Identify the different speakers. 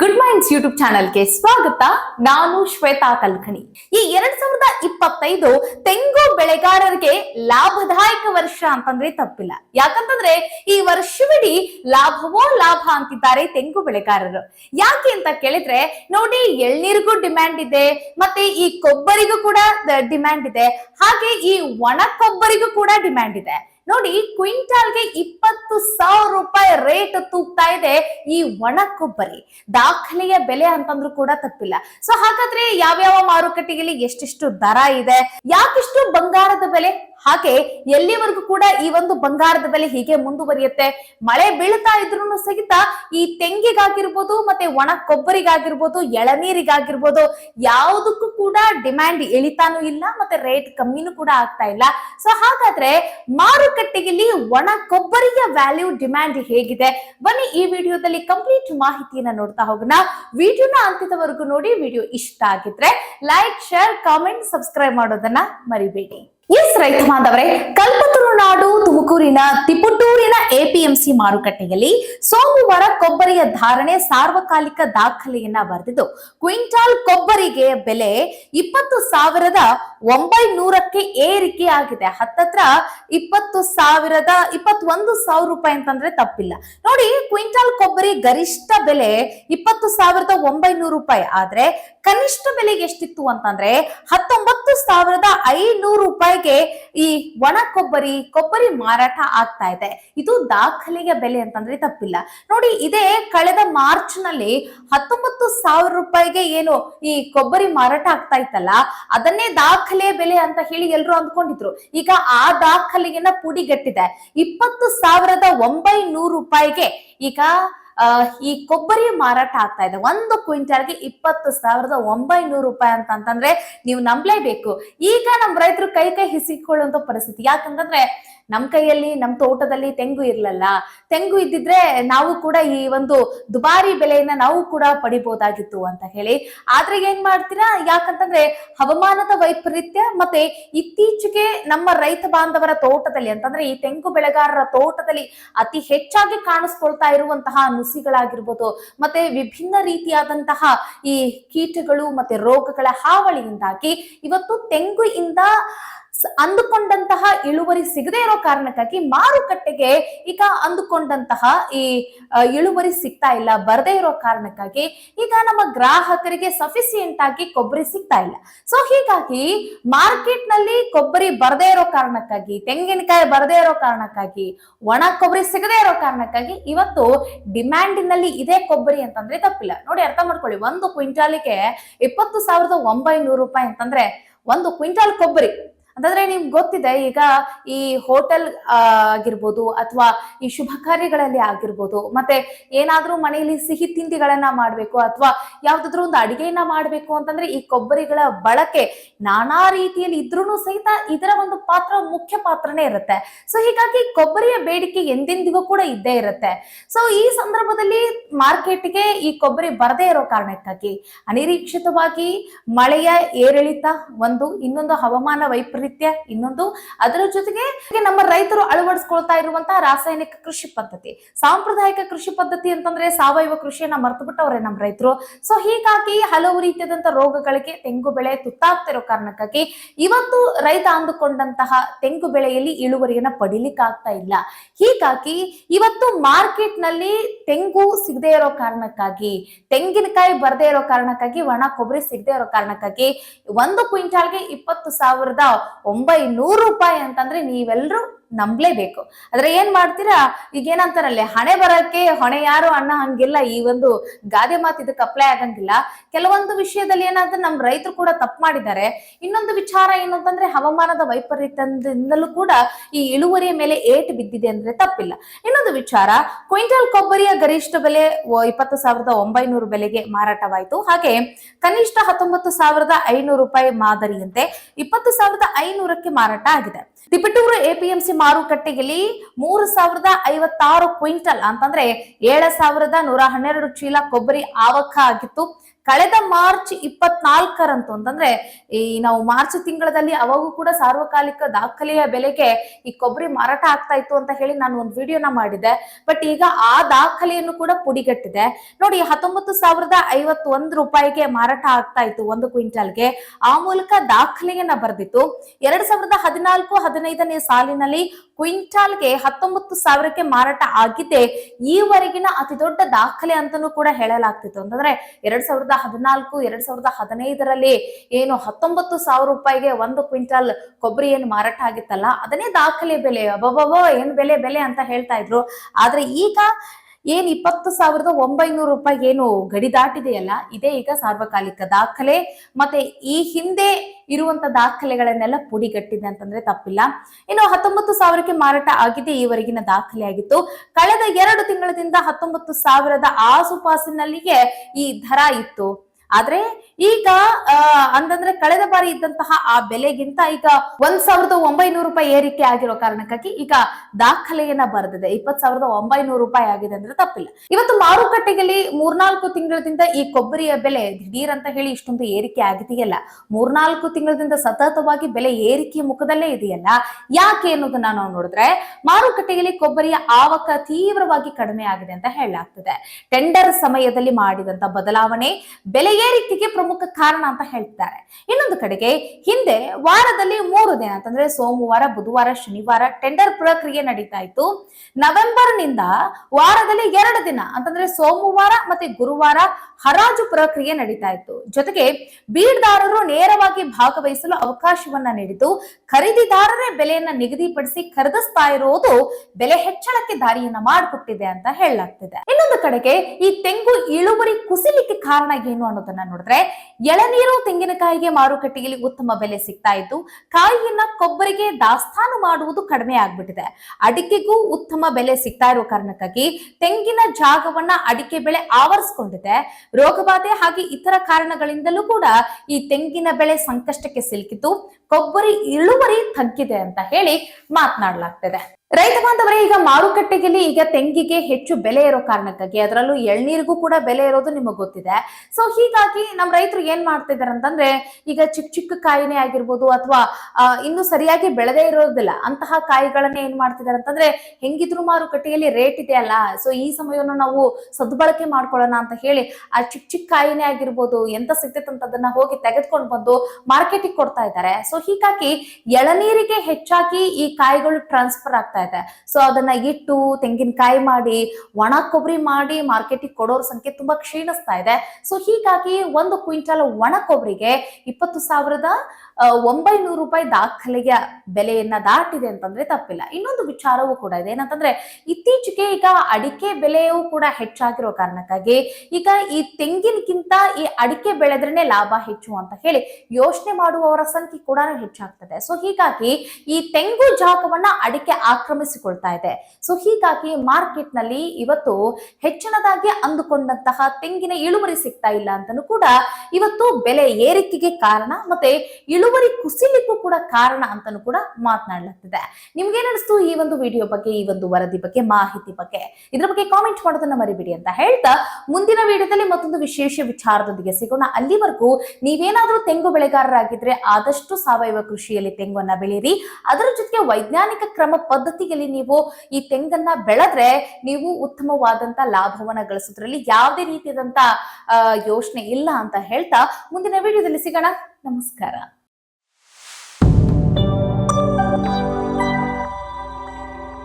Speaker 1: Good minds YouTube ಚಾನೆಲ್ಗೆ ಸ್ವಾಗತ. ನಾನು ಶ್ವೇತಾ ಕಲ್ಕಣಿ. ಈ ಎರಡ್ ಸಾವಿರದ ಇಪ್ಪತ್ತೈದು ತೆಂಗು ಬೆಳೆಗಾರರಿಗೆ ಲಾಭದಾಯಕ ವರ್ಷ ಅಂತಂದ್ರೆ ತಪ್ಪಿಲ್ಲ. ಯಾಕಂತಂದ್ರೆ ಈ ವರ್ಷವಿಡೀ ಲಾಭವೋ ಲಾಭ ಅಂತಿದ್ದಾರೆ ತೆಂಗು ಬೆಳೆಗಾರರು. ಯಾಕೆ ಅಂತ ಕೇಳಿದ್ರೆ, ನೋಡಿ ಎಳ್ನೀರಿಗೂ ಡಿಮ್ಯಾಂಡ್ ಇದೆ, ಮತ್ತೆ ಈ ಕೊಬ್ಬರಿಗೂ ಕೂಡ ಡಿಮ್ಯಾಂಡ್ ಇದೆ. ಹಾಗೆ ಈ ಒಣ ಕೊಬ್ಬರಿಗೂ ಕೂಡ ಡಿಮ್ಯಾಂಡ್ ಇದೆ. ನೋಡಿ, ಕ್ವಿಂಟಾಲ್ಗೆ ಇಪ್ಪತ್ತು ಸಾವಿರ ರೂಪಾಯಿ ರೇಟ್ ತೂಗ್ತಾ ಇದೆ ಈ ಒಣ ಕೊಬ್ಬರಿ. ದಾಖಲೆಯ ಬೆಲೆ ಅಂತಂದ್ರೂ ಕೂಡ ತಪ್ಪಿಲ್ಲ. ಸೊ ಹಾಗಾದ್ರೆ ಯಾವ್ಯಾವ ಮಾರುಕಟ್ಟೆಯಲ್ಲಿ ಎಷ್ಟೆಷ್ಟು ದರ ಇದೆ? ಯಾಕಿಷ್ಟು ಬಂಗಾರದ ಬೆಲೆ? ಹಾಗೆ ಎಲ್ಲಿವರೆಗೂ ಕೂಡ ಈ ಒಂದು ಬಂಗಾರದ ಬೆಲೆ ಹೀಗೆ ಮುಂದುವರಿಯುತ್ತೆ? ಮಳೆ ಬೀಳ್ತಾ ಇದ್ರು ಸಹಿತ ಈ ತೆಂಗಿಗಾಗಿರ್ಬೋದು, ಮತ್ತೆ ಒಣ ಕೊಬ್ಬರಿಗಾಗಿರ್ಬೋದು, ಎಳನೀರಿಗಾಗಿರ್ಬೋದು, ಯಾವುದಕ್ಕೂ ಕೂಡ ಡಿಮ್ಯಾಂಡ್ ಇಳಿತಾನೂ ಇಲ್ಲ, ಮತ್ತೆ ರೇಟ್ ಕಮ್ಮಿನೂ ಕೂಡ ಆಗ್ತಾ ಇಲ್ಲ. ಸೊ ಹಾಗಾದ್ರೆ ಮಾರುಕಟ್ಟೆಯಲ್ಲಿ ಒಣ ಕೊಬ್ಬರಿಯ ವ್ಯಾಲ್ಯೂ ಡಿಮ್ಯಾಂಡ್ ಹೇಗಿದೆ? ಬನ್ನಿ ಈ ವಿಡಿಯೋದಲ್ಲಿ ಕಂಪ್ಲೀಟ್ ಮಾಹಿತಿಯನ್ನ ನೋಡ್ತಾ ಹೋಗೋಣ. ವಿಡಿಯೋನ ಅಂತ್ಯದವರೆಗೂ ನೋಡಿ, ವಿಡಿಯೋ ಇಷ್ಟ ಆಗಿದ್ರೆ ಲೈಕ್ ಶೇರ್ ಕಾಮೆಂಟ್ ಸಬ್ಸ್ಕ್ರೈಬ್ ಮಾಡೋದನ್ನ ಮರಿಬೇಡಿ. ಎಸ್ ರೈತ ಬಾಂಧವರೇ ಕಲ್ಪತರು ನಾಡು ತುಮಕೂರಿನ ತಿಪುಟೂರಿನ ಎಪಿಎಂಸಿ ಮಾರುಕಟ್ಟೆಯಲ್ಲಿ ಸೋಮವಾರ ಕೊಬ್ಬರಿಯ ಧಾರಣೆ ಸಾರ್ವಕಾಲಿಕ ದಾಖಲೆಯನ್ನ ಬರೆದಿದ್ದು, ಕ್ವಿಂಟಾಲ್ ಕೊಬ್ಬರಿಗೆ ಬೆಲೆ ಇಪ್ಪತ್ತು ಸಾವಿರದ ಒಂಬೈನೂರಕ್ಕೆ ಏರಿಕೆ ಆಗಿದೆ ಹತ್ತತ್ರ ಇಪ್ಪತ್ತು ಸಾವಿರದ ಇಪ್ಪತ್ತೊಂದು ಸಾವಿರ ರೂಪಾಯಿ ಅಂತಂದ್ರೆ ತಪ್ಪಿಲ್ಲ. ನೋಡಿ, ಕ್ವಿಂಟಾಲ್ ಕೊಬ್ಬರಿ ಗರಿಷ್ಠ ಬೆಲೆ ಇಪ್ಪತ್ತು ಸಾವಿರದ ಒಂಬೈನೂರು ರೂಪಾಯಿ. ಆದ್ರೆ ಕನಿಷ್ಠ ಬೆಲೆ ಎಷ್ಟಿತ್ತು ಅಂತಂದ್ರೆ ಹತ್ತೊಂಬತ್ತು ಸಾವಿರದ ಐನೂರು ರೂಪಾಯಿಗೆ ಈ ಒಣ ಕೊಬ್ಬರಿ ಕೊಬ್ಬರಿ ಮಾರಾಟ ಆಗ್ತಾ ಇದೆ. ಇದು ದಾಖಲೆಯ ಬೆಲೆ ಅಂತಂದ್ರೆ ತಪ್ಪಿಲ್ಲ. ನೋಡಿ, ಇದೇ ಕಳೆದ ಮಾರ್ಚ್ನಲ್ಲಿ ಹತ್ತೊಂಬತ್ತು ಸಾವಿರ ರೂಪಾಯಿಗೆ ಏನು ಈ ಕೊಬ್ಬರಿ ಮಾರಾಟ ಆಗ್ತಾ ಇತ್ತಲ್ಲ, ಅದನ್ನೇ ದಾಖಲೆಯ ಬೆಲೆ ಅಂತ ಹೇಳಿ ಎಲ್ರು ಅಂದ್ಕೊಂಡಿದ್ರು. ಈಗ ಆ ದಾಖಲೆಯನ್ನ ಪುಡಿಗಟ್ಟಿದೆ. ಇಪ್ಪತ್ತು ಸಾವಿರದ ಒಂಬೈನೂರು ರೂಪಾಯಿಗೆ ಈಗ ಈ ಕೊಬ್ಬರಿ ಮಾರಾಟ ಆಗ್ತಾ ಇದೆ. ಒಂದು ಕ್ವಿಂಟಲ್ಗೆ ಇಪ್ಪತ್ತು ಸಾವಿರದ ಒಂಬೈನೂರು ರೂಪಾಯಿ ಅಂತ ಅಂತಂದ್ರೆ ನೀವು ನಂಬಲೇಬೇಕು. ಈಗ ನಮ್ ರೈತರು ಕೈ ಕೈ ಹಿಸಿಕೊಳ್ಳುವಂತ ಪರಿಸ್ಥಿತಿ. ಯಾಕಂತಂದ್ರೆ ನಮ್ ಕೈಯಲ್ಲಿ, ನಮ್ ತೋಟದಲ್ಲಿ ತೆಂಗು ಇರ್ಲಲ್ಲ, ತೆಂಗು ಇದ್ದಿದ್ರೆ ನಾವು ಕೂಡ ಈ ಒಂದು ದುಬಾರಿ ಬೆಲೆಯನ್ನ ನಾವು ಕೂಡ ಪಡಿಬಹುದಾಗಿತ್ತು ಅಂತ ಹೇಳಿ. ಆದ್ರೆ ಏನ್ ಮಾಡ್ತೀರಾ? ಯಾಕಂತಂದ್ರೆ ಹವಾಮಾನದ ವೈಪರೀತ್ಯ ಮತ್ತೆ ಇತ್ತೀಚೆಗೆ ನಮ್ಮ ರೈತ ಬಾಂಧವರ ತೋಟದಲ್ಲಿ, ಅಂತಂದ್ರೆ ಈ ತೆಂಗು ಬೆಳೆಗಾರರ ತೋಟದಲ್ಲಿ ಅತಿ ಹೆಚ್ಚಾಗಿ ಕಾಣಿಸ್ಕೊಳ್ತಾ ಇರುವಂತಹ ನುಸಿಗಳಾಗಿರ್ಬೋದು, ಮತ್ತೆ ವಿಭಿನ್ನ ರೀತಿಯಾದಂತಹ ಈ ಕೀಟಗಳು ಮತ್ತೆ ರೋಗಗಳ ಹಾವಳಿಯಿಂದಾಗಿ ಇವತ್ತು ತೆಂಗು ಇಂದ ಅಂದುಕೊಂಡಂತಹ ಇಳುವರಿ ಸಿಗದೇ ಇರೋ ಕಾರಣಕ್ಕಾಗಿ ಮಾರುಕಟ್ಟೆಗೆ ಈಗ ಅಂದುಕೊಂಡಂತಹ ಈ ಇಳುವರಿ ಸಿಗ್ತಾ ಇಲ್ಲ, ಬರದೇ ಇರೋ ಕಾರಣಕ್ಕಾಗಿ ಈಗ ನಮ್ಮ ಗ್ರಾಹಕರಿಗೆ ಸಫಿಸಿಯೆಂಟ್ ಆಗಿ ಕೊಬ್ಬರಿ ಸಿಗ್ತಾ ಇಲ್ಲ. ಸೊ ಹೀಗಾಗಿ ಮಾರ್ಕೆಟ್ನಲ್ಲಿ ಕೊಬ್ಬರಿ ಬರದೇ ಇರೋ ಕಾರಣಕ್ಕಾಗಿ, ತೆಂಗಿನಕಾಯಿ ಬರದೇ ಇರೋ ಕಾರಣಕ್ಕಾಗಿ, ಒಣ ಕೊಬ್ಬರಿ ಸಿಗದೇ ಇರೋ ಕಾರಣಕ್ಕಾಗಿ ಇವತ್ತು ಡಿಮ್ಯಾಂಡ್ನಲ್ಲಿ ಇದೆ ಕೊಬ್ಬರಿ ಅಂತಂದ್ರೆ ತಪ್ಪಿಲ್ಲ. ನೋಡಿ, ಅರ್ಥ ಮಾಡ್ಕೊಳ್ಳಿ. ಒಂದು ಕ್ವಿಂಟಾಲಿಗೆ ಇಪ್ಪತ್ತು ಸಾವಿರದ ಒಂಬೈನೂರು ರೂಪಾಯಿ ಅಂತಂದ್ರೆ ಒಂದು ಕ್ವಿಂಟಾಲ್ ಕೊಬ್ಬರಿ. ಅಂತಂದ್ರೆ ನಿಮ್ಗೆ ಗೊತ್ತಿದೆ, ಈಗ ಈ ಹೋಟೆಲ್ ಆಗಿರ್ಬೋದು ಅಥವಾ ಈ ಶುಭ ಕಾರ್ಯಗಳಲ್ಲಿ ಆಗಿರ್ಬೋದು, ಮತ್ತೆ ಏನಾದ್ರೂ ಮನೆಯಲ್ಲಿ ಸಿಹಿ ತಿಂಡಿಗಳನ್ನ ಮಾಡ್ಬೇಕು ಅಥವಾ ಯಾವ್ದಾದ್ರು ಒಂದು ಅಡಿಗೆಯನ್ನ ಮಾಡ್ಬೇಕು ಅಂತಂದ್ರೆ ಈ ಕೊಬ್ಬರಿಗಳ ಬಳಕೆ ನಾನಾ ರೀತಿಯಲ್ಲಿ ಇದ್ರೂ ಸಹಿತ ಇದರ ಒಂದು ಪಾತ್ರ ಮುಖ್ಯ ಪಾತ್ರನೇ ಇರುತ್ತೆ. ಸೊ ಹೀಗಾಗಿ ಕೊಬ್ಬರಿಯ ಬೇಡಿಕೆ ಎಂದೆಂದಿಗೂ ಕೂಡ ಇದ್ದೇ ಇರುತ್ತೆ. ಸೊ ಈ ಸಂದರ್ಭದಲ್ಲಿ ಮಾರ್ಕೆಟ್ಗೆ ಈ ಕೊಬ್ಬರಿ ಬರದೇ ಇರೋ ಕಾರಣಕ್ಕಾಗಿ ಅನಿರೀಕ್ಷಿತವಾಗಿ ಮಳೆಯ ಏರಿಳಿತ ಒಂದು ಇನ್ನೊಂದು ಹವಾಮಾನ ವೈಪರೀತ್ಯ ಇನ್ನೊಂದು. ಅದರ ಜೊತೆಗೆ ನಮ್ಮ ರೈತರು ಅಳವಡಿಸ್ಕೊಳ್ತಾ ಇರುವಂತಹ ರಾಸಾಯನಿಕ ಕೃಷಿ ಪದ್ಧತಿ. ಸಾಂಪ್ರದಾಯಿಕ ಕೃಷಿ ಪದ್ಧತಿ ಅಂತಂದ್ರೆ ಸಾವಯವ ಕೃಷಿಯನ್ನ ಮರೆತು ಬಿಟ್ಟವ್ರೆ ನಮ್ಮ ರೈತರು. ಸೊ ಹೀಗಾಗಿ ಹಲವು ರೀತಿಯಾದಂತಹ ರೋಗಗಳಿಗೆ ತೆಂಗು ಬೆಳೆ ತುತ್ತಾಗ್ತಿರೋ ಕಾರಣಕ್ಕಾಗಿ ಇವತ್ತು ರೈತ ಅಂದುಕೊಂಡಂತಹ ತೆಂಗು ಬೆಳೆಯಲ್ಲಿ ಇಳುವರಿಯನ್ನ ಪಡಿಲಿಕ್ಕಾಗ್ತಾ ಇಲ್ಲ. ಹೀಗಾಗಿ ಇವತ್ತು ಮಾರ್ಕೆಟ್ನಲ್ಲಿ ತೆಂಗು ಸಿಗದೆ ಇರೋ ಕಾರಣಕ್ಕಾಗಿ, ತೆಂಗಿನಕಾಯಿ ಬರದೇ ಇರೋ ಕಾರಣಕ್ಕಾಗಿ, ಒಣ ಕೊಬ್ಬರಿ ಸಿಗದೆ ಇರೋ ಕಾರಣಕ್ಕಾಗಿ ಒಂದು ಕ್ವಿಂಟಾಲ್ಗೆ ಇಪ್ಪತ್ತು ಸಾವಿರದ ಒಂಬೈನೂರು ರೂಪಾಯಿ ಅಂತಂದ್ರೆ ನೀವೆಲ್ಲರೂ ನಂಬಲೇಬೇಕು. ಆದ್ರೆ ಏನ್ ಮಾಡ್ತೀರಾ? ಈಗ ಏನಂತಾರಲ್ಲ, ಹಣೆ ಬರಕ್ಕೆ ಹೊಣೆ ಯಾರು ಅನ್ನ ಹಂಗಿಲ್ಲ, ಈ ಒಂದು ಗಾದೆ ಮಾತು ಇದಕ್ಕೆ ಅಪ್ಲೈ ಆಗಂಗಿಲ್ಲ. ಕೆಲವೊಂದು ವಿಷಯದಲ್ಲಿ ಏನಾದ್ರೆ ನಮ್ ರೈತರು ಕೂಡ ತಪ್ಪು ಮಾಡಿದ್ದಾರೆ. ಇನ್ನೊಂದು ವಿಚಾರ ಏನು ಅಂತಂದ್ರೆ, ಹವಾಮಾನದ ವೈಪರೀತ್ಯದಿಂದಲೂ ಕೂಡ ಈ ಇಳುವರಿಯ ಮೇಲೆ ಏಟು ಬಿದ್ದಿದೆ ಅಂದ್ರೆ ತಪ್ಪಿಲ್ಲ. ಇನ್ನೊಂದು ವಿಚಾರ, ಕ್ವಿಂಟಲ್ ಕೊಬ್ಬರಿಯ ಗರಿಷ್ಠ ಬೆಲೆ ಇಪ್ಪತ್ತು ಸಾವಿರದ ಒಂಬೈನೂರು ಬೆಲೆಗೆ ಮಾರಾಟವಾಯಿತು. ಹಾಗೆ ಕನಿಷ್ಠ ಹತ್ತೊಂಬತ್ತು ಸಾವಿರದ ಐನೂರು ರೂಪಾಯಿ ಮಾದರಿಯಂತೆ ಇಪ್ಪತ್ತು ಸಾವಿರದ ಐನೂರಕ್ಕೆ ಮಾರಾಟ ಆಗಿದೆ. ತಿಪಟೂರು ಎಪಿಎಂಸಿ ಮಾರುಕಟ್ಟೆಯಲ್ಲಿ ಮೂರು ಸಾವಿರದ ಐವತ್ತಾರು ಕ್ವಿಂಟಲ್ ಅಂತಂದ್ರೆ ಏಳು ಸಾವಿರದ ನೂರ ಹನ್ನೆರಡು ಚೀಲ ಕೊಬ್ಬರಿ ಆವಕ ಆಗಿತ್ತು. ಕಳೆದ ಮಾರ್ಚ್ ಇಪ್ಪತ್ನಾಲ್ಕರಂತು ಅಂತಂದ್ರೆ ಈ ನಾವು ಮಾರ್ಚ್ ತಿಂಗಳಲ್ಲಿ ಅವಾಗೂ ಕೂಡ ಸಾರ್ವಕಾಲಿಕ ದಾಖಲೆಯ ಬೆಲೆಗೆ ಈ ಕೊಬ್ಬರಿ ಮಾರಾಟ ಆಗ್ತಾ ಇತ್ತು ಅಂತ ಹೇಳಿ ನಾನು ಒಂದು ವಿಡಿಯೋನ ಮಾಡಿದೆ. ಬಟ್ ಈಗ ಆ ದಾಖಲೆಯನ್ನು ಕೂಡ ಪುಡಿಗಟ್ಟಿದೆ. ನೋಡಿ, ಹತ್ತೊಂಬತ್ತು ಸಾವಿರದ ಐವತ್ತೊಂದು ರೂಪಾಯಿಗೆ ಮಾರಾಟ ಆಗ್ತಾ ಇತ್ತು ಒಂದು ಕ್ವಿಂಟಲ್ಗೆ. ಆ ಮೂಲಕ ದಾಖಲೆಯನ್ನ ಬರೆದಿತ್ತು. ಎರಡ್ ಸಾವಿರದ ಹದಿನಾಲ್ಕು ಹದಿನೈದನೇ ಸಾಲಿನಲ್ಲಿ ಕ್ವಿಂಟಾಲ್ಗೆ ಹತ್ತೊಂಬತ್ತು ಸಾವಿರಕ್ಕೆ ಮಾರಾಟ ಆಗಿದೆ ಈವರೆಗಿನ ಅತಿ ದೊಡ್ಡ ದಾಖಲೆ ಅಂತಾನೂ ಕೂಡ ಹೇಳಲಾಗ್ತಿತ್ತು. ಅಂತಂದ್ರೆ ಎರಡ್ ಸಾವಿರದ ಹದಿನಾಲ್ಕು, ಎರಡ್ ಸಾವಿರದ ಹದಿನೈದರಲ್ಲಿ ಏನು ಹತ್ತೊಂಬತ್ತು ಸಾವಿರ ರೂಪಾಯಿಗೆ ಒಂದು ಕ್ವಿಂಟಾಲ್ ಕೊಬ್ಬರಿ ಏನು ಮಾರಾಟ ಆಗಿತ್ತಲ್ಲ, ಅದನ್ನೇ ದಾಖಲೆ ಬೆಲೆ ಅಬ್ಬಬ್ಬೋ ಏನ್ ಬೆಲೆ ಬೆಲೆ ಅಂತ ಹೇಳ್ತಾ ಇದ್ರು. ಆದ್ರೆ ಈಗ ಏನ್ ಇಪ್ಪತ್ತು ಸಾವಿರದ ಒಂಬೈನೂರು ರೂಪಾಯಿ ಏನು ಗಡಿ ದಾಟಿದೆಯಲ್ಲ, ಇದೇ ಈಗ ಸಾರ್ವಕಾಲಿಕ ದಾಖಲೆ. ಮತ್ತೆ ಈ ಹಿಂದೆ ಇರುವಂತ ದಾಖಲೆಗಳನ್ನೆಲ್ಲ ಪುಡಿಗಟ್ಟಿದೆ ಅಂತಂದ್ರೆ ತಪ್ಪಿಲ್ಲ. ಇನ್ನು ಹತ್ತೊಂಬತ್ತು ಸಾವಿರಕ್ಕೆ ಮಾರಾಟ ಆಗಿದೆ ಈವರೆಗಿನ ದಾಖಲೆ ಆಗಿತ್ತು ಕಳೆದ ಎರಡು ತಿಂಗಳಿಂದ ಹತ್ತೊಂಬತ್ತು ಸಾವಿರದ ಆಸುಪಾಸಿನಲ್ಲಿಯೇ ಈ ದರ ಇತ್ತು. ಆದ್ರೆ ಈಗ ಕಳೆದ ಬಾರಿ ಇದ್ದಂತಹ ಆ ಬೆಲೆಗಿಂತ ಈಗ ಒಂದ್ ಸಾವಿರದ ಒಂಬೈನೂರು ರೂಪಾಯಿ ಏರಿಕೆ ಆಗಿರೋ ಕಾರಣಕ್ಕಾಗಿ ಈಗ ದಾಖಲೆಯನ್ನ ಬರೆದಿದೆ. ಇಪ್ಪತ್ ಸಾವಿರದ ಒಂಬೈನೂರು ರೂಪಾಯಿ ಆಗಿದೆ ಅಂದ್ರೆ ತಪ್ಪಿಲ್ಲ. ಇವತ್ತು ಮಾರುಕಟ್ಟೆಯಲ್ಲಿ ಮೂರ್ನಾಲ್ಕು ತಿಂಗಳಿಂದ ಈ ಕೊಬ್ಬರಿಯ ಬೆಲೆ ದಿಢೀರ್ ಅಂತ ಹೇಳಿ ಇಷ್ಟೊಂದು ಏರಿಕೆ ಆಗಿದೆಯಲ್ಲ. ಮೂರ್ನಾಲ್ಕು ತಿಂಗಳಿಂದ ಸತತವಾಗಿ ಬೆಲೆ ಏರಿಕೆ ಮುಖದಲ್ಲೇ ಇದೆಯಲ್ಲ? ಯಾಕೆ ಅನ್ನೋದನ್ನ ನಾವು ನೋಡಿದ್ರೆ ಮಾರುಕಟ್ಟೆಯಲ್ಲಿ ಕೊಬ್ಬರಿಯ ಆವಕ ತೀವ್ರವಾಗಿ ಕಡಿಮೆ ಆಗಿದೆ ಅಂತ ಹೇಳಲಾಗ್ತದೆ. ಟೆಂಡರ್ ಸಮಯದಲ್ಲಿ ಮಾಡಿದಂತ ಬದಲಾವಣೆ ಬೆಲೆ ಏರಿಕೆಗೆ ಪ್ರಮುಖ ಕಾರಣ ಅಂತ ಹೇಳ್ತಾರೆ. ಇನ್ನೊಂದು ಕಡೆಗೆ ಹಿಂದೆ ವಾರದಲ್ಲಿ ಮೂರು ದಿನ, ಅಂತಂದ್ರೆ ಸೋಮವಾರ, ಬುಧವಾರ, ಶನಿವಾರ ಟೆಂಡರ್ ಪ್ರಕ್ರಿಯೆ ನಡೀತಾ ಇತ್ತು. ನವೆಂಬರ್ನಿಂದ ವಾರದಲ್ಲಿ ಎರಡು ದಿನ, ಅಂತಂದ್ರೆ ಸೋಮವಾರ ಮತ್ತೆ ಗುರುವಾರ ಹರಾಜು ಪ್ರಕ್ರಿಯೆ ನಡೀತಾ ಇತ್ತು. ಜೊತೆಗೆ ಬೀಡ್ದಾರರು ನೇರವಾಗಿ ಭಾಗವಹಿಸಲು ಅವಕಾಶವನ್ನ ನೀಡಿದ್ದು, ಖರೀದಿದಾರರೇ ಬೆಲೆಯನ್ನ ನಿಗದಿಪಡಿಸಿ ಖರೀದಿಸ್ತಾ ಇರುವುದು ಬೆಲೆ ಹೆಚ್ಚಳಕ್ಕೆ ದಾರಿಯನ್ನ ಮಾಡಿಕೊಟ್ಟಿದೆ ಅಂತ ಹೇಳಲಾಗ್ತಿದೆ. ಇನ್ನೊಂದು ಕಡೆಗೆ ಈ ತೆಂಗು ಇಳುವರಿ ಕುಸಿಲಿಕ್ಕೆ ಕಾರಣ ಏನು ಅನ್ನೋದನ್ನ ನೋಡಿದ್ರೆ ಎಳನೀರು, ತೆಂಗಿನಕಾಯಿಗೆ ಮಾರುಕಟ್ಟೆಯಲ್ಲಿ ಉತ್ತಮ ಬೆಲೆ ಸಿಗ್ತಾ ಇದ್ದು, ಕಾಯಿಯನ್ನ ಕೊಬ್ಬರಿಗೆ ದಾಸ್ತಾನು ಮಾಡುವುದು ಕಡಿಮೆ ಆಗ್ಬಿಟ್ಟಿದೆ. ಅಡಿಕೆಗೂ ಉತ್ತಮ ಬೆಲೆ ಸಿಗ್ತಾ ಇರುವ ಕಾರಣಕ್ಕಾಗಿ ತೆಂಗಿನ ಜಾಗವನ್ನ ಅಡಿಕೆ ಬೆಳೆ ಆವರಿಸಿಕೊಂಡಿದೆ. ರೋಗಬಾಧೆ ಹಾಗೆ ಇತರ ಕಾರಣಗಳಿಂದಲೂ ಕೂಡ ಈ ತೆಂಗಿನ ಬೆಳೆ ಸಂಕಷ್ಟಕ್ಕೆ ಸಿಲುಕಿತು ಕೊಬ್ಬರಿ ಇಳುವರಿ ತಗ್ಗಿದೆ ಅಂತ ಹೇಳಿ ಮಾತನಾಡಲಾಗ್ತದೆ. ರೈತ ಬಾಂಧವರೇ, ಈಗ ಮಾರುಕಟ್ಟೆಯಲ್ಲಿ ಈಗ ತೆಂಗಿಗೆ ಹೆಚ್ಚು ಬೆಲೆ ಇರೋ ಕಾರಣಕ್ಕಾಗಿ ಅದರಲ್ಲೂ ಎಳ್ನೀರಿಗೂ ಕೂಡ ಬೆಲೆ ಇರೋದು ನಿಮಗೆ ಗೊತ್ತಿದೆ. ಸೊ ಹೀಗಾಗಿ ನಮ್ಮ ರೈತರು ಏನ್ ಮಾಡ್ತಿದ್ದಾರೆ ಅಂತಂದ್ರೆ, ಈಗ ಚಿಕ್ಕ ಚಿಕ್ಕ ಕಾಯಿನೇ ಆಗಿರ್ಬೋದು ಅಥವಾ ಇನ್ನು ಸರಿಯಾಗಿ ಬೆಳೆದೇ ಇರೋದಿಲ್ಲ, ಅಂತಹ ಕಾಯಿಗಳನ್ನ ಏನ್ ಮಾಡ್ತಿದ್ದಾರೆ ಅಂತಂದ್ರೆ, ಹೆಂಗಿದ್ರು ಮಾರುಕಟ್ಟೆಯಲ್ಲಿ ರೇಟ್ ಇದೆ ಅಲ್ಲ ಸೊ ಈ ಸಮಯವನ್ನು ನಾವು ಸದ್ಬಳಕೆ ಮಾಡ್ಕೊಳ್ಳೋಣ ಅಂತ ಹೇಳಿ, ಆ ಚಿಕ್ಕ ಚಿಕ್ಕ ಕಾಯಿನೇ ಆಗಿರ್ಬೋದು, ಎಂತ ಸಿಗ್ತೈತೆ ಅಂತ ಅದನ್ನ ಹೋಗಿ ತೆಗೆದುಕೊಂಡು ಬಂದು ಮಾರ್ಕೆಟಿಗೆ ಕೊಡ್ತಾ ಇದ್ದಾರೆ. ಸೊ ಹೀಗಾಗಿ ಎಳನೀರಿಗೆ ಹೆಚ್ಚಾಗಿ ಈ ಕಾಯಿಗಳು ಟ್ರಾನ್ಸ್ಫರ್ ಆಗ್ತಾ ಇದೆ. ಸೊ ಅದನ್ನ ಇಟ್ಟು ತೆಂಗಿನಕಾಯಿ ಮಾಡಿ, ಒಣ ಕೊಬ್ಬರಿ ಮಾಡಿ ಮಾರ್ಕೆಟಿಗೆ ಕೊಡೋರ ಸಂಖ್ಯೆ ತುಂಬಾ ಕ್ಷೀಣಿಸ್ತಾ ಇದೆ. ಸೊ ಹೀಗಾಗಿ ಒಂದು ಕ್ವಿಂಟಲ್ ಒಣ ಕೊಬ್ಬರಿಗೆ ಇಪ್ಪತ್ತು ಸಾವಿರದ ಒಂಬೈನೂರು ರೂಪಾಯಿ ದಾಖಲೆಯ ಬೆಲೆಯನ್ನ ದಾಟಿದೆ ಅಂತಂದ್ರೆ ತಪ್ಪಿಲ್ಲ. ಇನ್ನೊಂದು ವಿಚಾರವೂ ಕೂಡ ಇದೆ. ಏನಂತಂದ್ರೆ, ಇತ್ತೀಚೆಗೆ ಈಗ ಅಡಿಕೆ ಬೆಲೆಯೂ ಕೂಡ ಹೆಚ್ಚಾಗಿರೋ ಕಾರಣಕ್ಕಾಗಿ ಈಗ ಈ ತೆಂಗಿನಕ್ಕಿಂತ ಈ ಅಡಿಕೆ ಬೆಳೆದ್ರೇನೆ ಲಾಭ ಹೆಚ್ಚು ಅಂತ ಹೇಳಿ ಯೋಚನೆ ಮಾಡುವವರ ಸಂಖ್ಯೆ ಕೂಡ ಹೆಚ್ಚಾಗ್ತದೆ. ಸೊ ಹೀಗಾಗಿ ಈ ತೆಂಗು ಜಾಗವನ್ನ ಅಡಿಕೆ ಆಕ್ರಮಿಸಿಕೊಳ್ತಾ ಇದೆ. ಸೊ ಹೀಗಾಗಿ ಮಾರ್ಕೆಟ್ನಲ್ಲಿ ಇವತ್ತು ಹೆಚ್ಚಿನದಾಗಿ ಅಂದುಕೊಂಡಂತಹ ತೆಂಗಿನ ಇಳುವರಿ ಸಿಗ್ತಾ ಇಲ್ಲ ಅಂತಲೂ ಕೂಡ ಇವತ್ತು ಬೆಲೆ ಏರಿಕೆಗೆ ಕಾರಣ ಮತ್ತೆ ಇಳುವರಿ ಕುಸಿಲಿಕ್ಕೂ ಕೂಡ ಕಾರಣ ಅಂತಾನೂ ಕೂಡ ಮಾತನಾಡಲಾಗ್ತಿದೆ. ನಿಮ್ಗೆ ಅನಿಸ್ತು ಈ ಒಂದು ವಿಡಿಯೋ ಬಗ್ಗೆ, ಈ ಒಂದು ವರದಿ ಬಗ್ಗೆ, ಮಾಹಿತಿ ಬಗ್ಗೆ? ಇದ್ರ ಬಗ್ಗೆ ಕಾಮೆಂಟ್ ಮಾಡೋದನ್ನ ಮರಿಬಿಡಿ ಅಂತ ಹೇಳ್ತಾ ಮುಂದಿನ ವಿಡಿಯೋದಲ್ಲಿ ಮತ್ತೊಂದು ವಿಶೇಷ ವಿಚಾರದೊಂದಿಗೆ ಸಿಗೋಣ. ಅಲ್ಲಿವರೆಗೂ ನೀವೇನಾದ್ರೂ ತೆಂಗು ಬೆಳೆಗಾರರಾಗಿದ್ರೆ ಆದಷ್ಟು ಸಾವಯವ ಕೃಷಿಯಲ್ಲಿ ತೆಂಗನ್ನ ಬೆಳೀರಿ. ಅದರ ಜೊತೆಗೆ ವೈಜ್ಞಾನಿಕ ಕ್ರಮ ಪದ್ಧತಿಯಲ್ಲಿ ನೀವು ಈ ತೆಂಗನ್ನ ಬೆಳೆದ್ರೆ ನೀವು ಉತ್ತಮವಾದಂತ ಲಾಭವನ್ನ ಗಳಿಸೋದ್ರಲ್ಲಿ ಯಾವುದೇ ರೀತಿಯಾದಂತ ಯೋಚನೆ ಇಲ್ಲ ಅಂತ ಹೇಳ್ತಾ ಮುಂದಿನ ವಿಡಿಯೋದಲ್ಲಿ ಸಿಗೋಣ. ನಮಸ್ಕಾರ.